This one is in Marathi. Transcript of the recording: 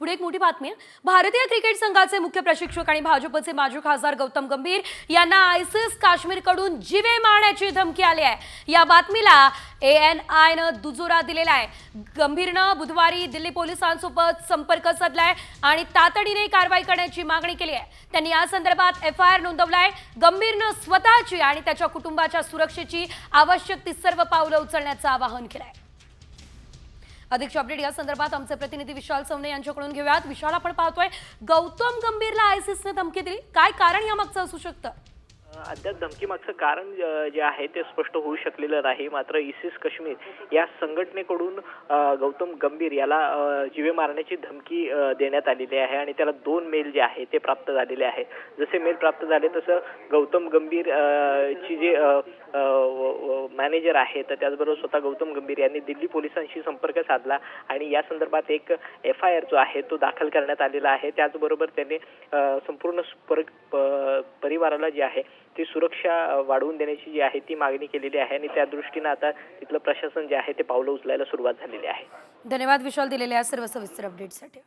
पुढे एक मोठी बातमी आहे. भारतीय क्रिकेट संघाचे मुख्य प्रशिक्षक आणि भाजपचे माजी खासदार गौतम गंभीर यांना आयसीस काश्मीरकडून जीवे मारण्याची धमकी आली आहे. या बातमीला ए एन आयनं दुजोरा दिलेला आहे. गंभीरनं बुधवारी दिल्ली पोलिसांसोबत संपर्क साधलाय आणि तातडीने कारवाई करण्याची मागणी केली आहे. त्यांनी या संदर्भात एफ आय आर नोंदवलाय. गंभीरनं स्वतःची आणि त्याच्या कुटुंबाच्या सुरक्षेची आवश्यक ती सर्व पावलं उचलण्याचं आवाहन केलंय. अधिकची अपडेट या संदर्भात आमचे प्रतिनिधी विशाल सवने यांच्याकडून घेऊयात. विशाल आपण पाहतोय गौतम गंभीरला आयसीसने धमकी दिली. काय कारण यामागचं असू शकतं? अद्याप धमकीमागचं कारण जे आहे ते स्पष्ट होऊ शकलेलं नाही. मात्र इसिस काश्मीर या संघटनेकडून गौतम गंभीर याला जीवे मारण्याची धमकी देण्यात आलेली आहे आणि त्याला दोन मेल जे आहे ते प्राप्त झालेले आहे जसे मेल प्राप्त झाले तसं गौतम गंभीर ची जे मॅनेजर आहे तर त्याचबरोबर स्वतः गौतम गंभीर यांनी दिल्ली पोलिसांशी संपर्क साधला आणि या संदर्भात एक एफ आय आर जो आहे तो दाखल करण्यात आलेला आहे. त्याचबरोबर त्यांनी संपूर्ण पर- प- परिवाराला जे आहे ती सुरक्षा वाढवून देण्याची जी आहे ती मागणी केलेली आहे आणि त्या दृष्टीनं आता तिथलं प्रशासन जे आहे ते पावलं उचलायला सुरुवात झालेली आहे. धन्यवाद विशाल दिलेल्या सर्व सविस्तर अपडेटसाठी